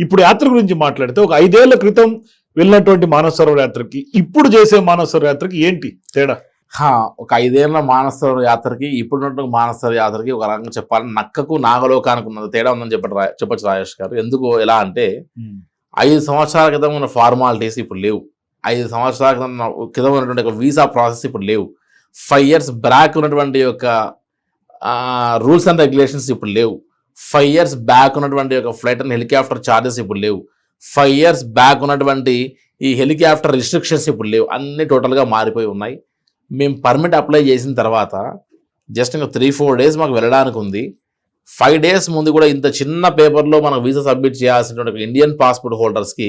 ఇప్పుడు యాత్ర గురించి మాట్లాడితే ఒక ఐదేళ్ళ క్రితం వెళ్ళినటువంటి మానసరోవర్ యాత్రకి ఇప్పుడు చేసే మానసరోవర్ యాత్రకి ఏంటి తేడా? హా, ఒక ఐదేళ్ళ మానసరోవర్ యాత్రకి ఇప్పుడున్నట్టు మానసరోవర్ యాత్రకి ఒక రకంగా చెప్పాలి నక్కకు నాగలోకానికి ఉన్నది తేడా ఉందని చెప్పట రా- చెప్పొచ్చు రాజేష్ గారు. ఎందుకు ఎలా అంటే ఐదు సంవత్సరాల క్రితం ఉన్న ఫార్మాలిటీస్ ఇప్పుడు లేవు. ఐదు సంవత్సరాల క్రితం క్రితం ఉన్నటువంటి ఒక వీసా ప్రాసెస్ ఇప్పుడు లేవు. ఫైవ్ ఇయర్స్ బ్యాక్ ఉన్నటువంటి యొక్క రూల్స్ అండ్ రెగ్యులేషన్స్ ఇప్పుడు లేవు. ఫైవ్ ఇయర్స్ బ్యాక్ ఉన్నటువంటి ఒక ఫ్లైట్ అండ్ హెలికాప్టర్ ఛార్జెస్ ఇప్పుడు లేవు. ఫైవ్ ఇయర్స్ బ్యాక్ ఉన్నటువంటి ఈ హెలికాప్టర్ రిస్ట్రిక్షన్స్ ఇప్పుడు లేవు. అన్ని టోటల్గా మారిపోయి ఉన్నాయి. మేము పర్మిట్ అప్లై చేసిన తర్వాత జస్ట్ ఇంకా త్రీ ఫోర్ డేస్ మాకు వెళ్ళడానికి ఉంది. ఫైవ్ డేస్ ముందు కూడా ఇంత చిన్న పేపర్లో మనం వీసా సబ్మిట్ చేయాల్సినటువంటి ఇండియన్ పాస్పోర్ట్ హోల్డర్స్కి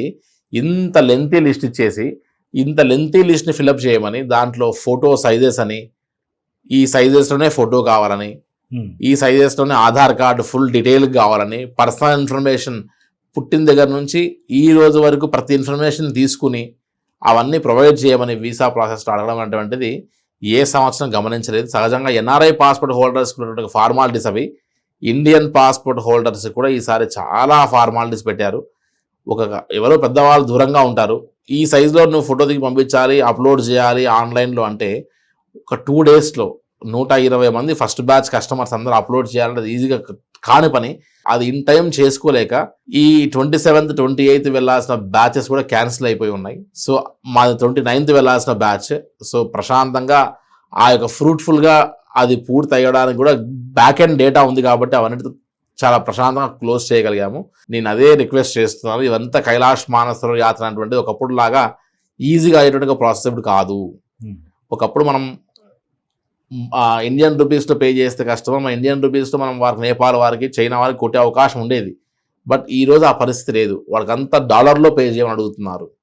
ఇంత లెంతీ లిస్ట్ ఇచ్చేసి ఇంత లెంతీ లిస్ట్ని ఫిలప్ చేయమని దాంట్లో ఫోటో సైజెస్ అని ఈ సైజెస్లోనే ఫోటో కావాలని Hmm. ఈ సైజెస్లోనే ఆధార్ కార్డు ఫుల్ డీటెయిల్ కావాలని పర్సనల్ ఇన్ఫర్మేషన్ పుట్టిన దగ్గర నుంచి ఈ రోజు వరకు ప్రతి ఇన్ఫర్మేషన్ తీసుకుని అవన్నీ ప్రొవైడ్ చేయమని వీసా ప్రాసెస్లో అడగడం అటువంటిది ఏ సంవత్సరం గమనించలేదు. సహజంగా ఎన్ఆర్ఐ పాస్పోర్ట్ హోల్డర్స్ ఉన్నటువంటి ఫార్మాలిటీస్ అవి ఇండియన్ పాస్పోర్ట్ హోల్డర్స్ కూడా ఈసారి చాలా ఫార్మాలిటీస్ పెట్టారు. ఒక ఎవరో పెద్దవాళ్ళు దూరంగా ఉంటారు. ఈ సైజులో నువ్వు ఫోటో దిగి పంపించాలి అప్లోడ్ చేయాలి ఆన్లైన్లో అంటే ఒక టూ డేస్లో నూట ఇరవై మంది ఫస్ట్ బ్యాచ్ కస్టమర్స్ అందరూ అప్లోడ్ చేయాలంటే అది ఈజీగా కాని పని. అది ఇన్ టైం చేసుకోలేక ఈ ట్వంటీ సెవెంత్ ట్వంటీ ఎయిత్ వెళ్ళాల్సిన బ్యాచెస్ కూడా క్యాన్సిల్ అయిపోయి ఉన్నాయి. సో మాది ట్వంటీ నైన్త్ వెళ్ళాల్సిన బ్యాచ్. సో ప్రశాంతంగా ఆ యొక్క ఫ్రూట్ఫుల్గా అది పూర్తి అయ్యడానికి కూడా బ్యాక్ ఎండ్ డేటా ఉంది కాబట్టి అవన్నిటితో చాలా ప్రశాంతంగా క్లోజ్ చేయగలిగాము. నేను అదే రిక్వెస్ట్ చేస్తున్నాను. ఇదంతా కైలాష్ మానసర యాత్ర అనేటువంటిది ఒకప్పుడు లాగా ఈజీగా అయ్యేటువంటి ప్రాసెస్ ఇప్పుడు కాదు. ఒకప్పుడు మనం ఇండియన్ రూపీస్తో పే చేస్తే కష్టం మన ఇండియన్ రూపీస్తో మనం వారికి నేపాల్ వారికి చైనా వారికి కొట్టే అవకాశం ఉండేది. బట్ ఈ రోజు ఆ పరిస్థితి లేదు. వాళ్ళకంతా డాలర్లో పే చేయమని అడుగుతున్నారు.